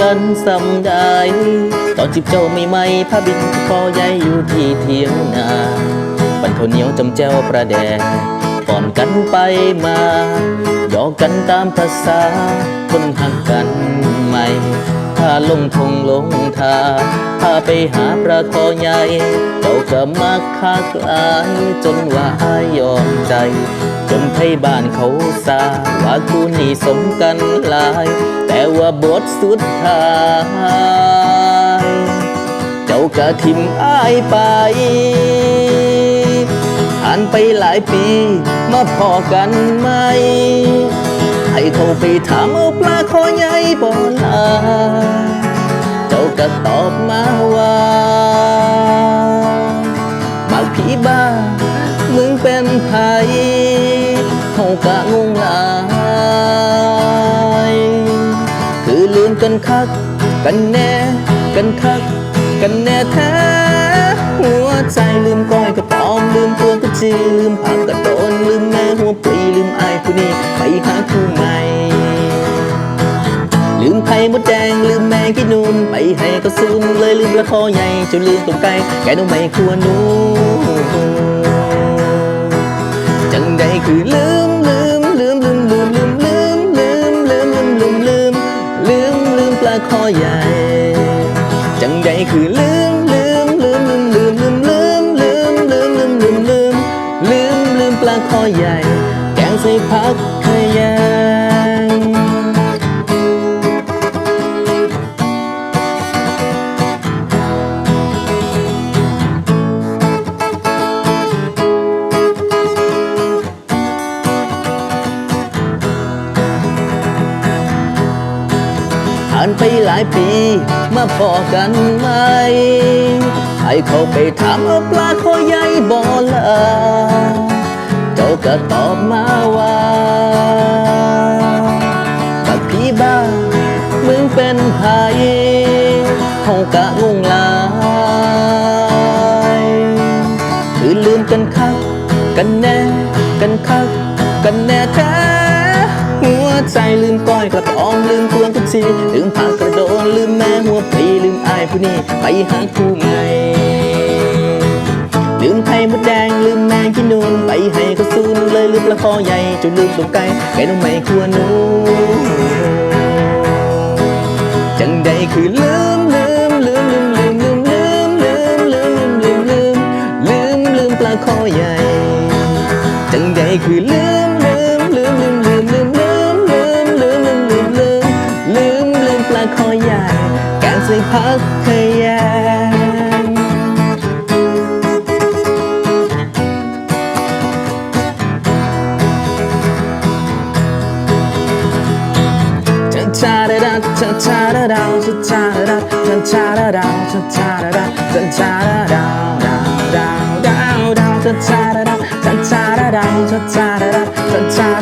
กันสำได้ตอนจิบเจ้าไม่ไม่พาบินคอใหญ่อยู่ที่เทียงนาปันเทาเหนียวจำเจ้าประแดกก่อนกันไปมาหยอกกันตามภาษาคนหักกันใหม่าลงทงลงทาพาไปหาปลาคอใหญ่เจ้าก็มักคักลายจนว่าอายยอมใจ จนไทยบ้านเขาซาว่าคู่นี้สมกันหลาย แต่ว่าบทสุดท้าย เจ้ากะทิมอายไปผ่านไปหลายปีมาพอกันไหมให้เขาไปถามเอาปลาคอใหญ่บ่ลา จ้าก็ตอบมาว่าบักผีบ้า มึงเป็นไผเขากะงงหลาย คือลืมกันคัก กันแน่ กันคัก กันแน่แท้ หัวใจลืมก้อยกระปอมลืมตัวกระจีลืมผักกระโดนลืมแม่หัวปรีลืมไอผู้นี้ไปหาคู่ใหม่ ลืมไข่มดแดงลืมแมงกินนูนไปให้ก็ซุนเลยลืมละคอใหญ่จนลืมตรงไก่แกต้องไม่ควรนูจังใดคือลืมลืมลืมลืมลืมลืมลืมลืมลืมลืมลืมลืมลืมลืมปลาคอใหญ่จังใดคือลืมลืมลืมลืมลืมลืมลืมลืมลืมลืมลืมลืมลืมปลาคอใหญ่แกงใส่ผักขยง หลายปี มาพอกันไหมให้เขาไปถามเอาปลาคอใหญ่บ่ลาเจ้าก็ตอบมาว่าบักพี่บ้า มึงเป็นไผเขากะงงลายคือลืมกันคัก กันแน่ กันคัก กันแน่แท้ ใจลืมก้อยกระตอมลืมพวงกุชีลืมผักกระโดนลืมแม่หัวปลีลืมอายผู้นี้ไปหาคู่ใหม่ลืมไข่มดแดงลืมแมงกินนูนไปให้เขาซูนเลยลืมละคอใหญ่จนลืมตรงไก่แกน้องไม่ควรนูจังใดคือลืมลืมลืมลืมลืมลืมลืมลืมลืมลืมลืมลืมลืมปลาคอใหญ่จังใดคือลืม แกงใส่ผักขยง cha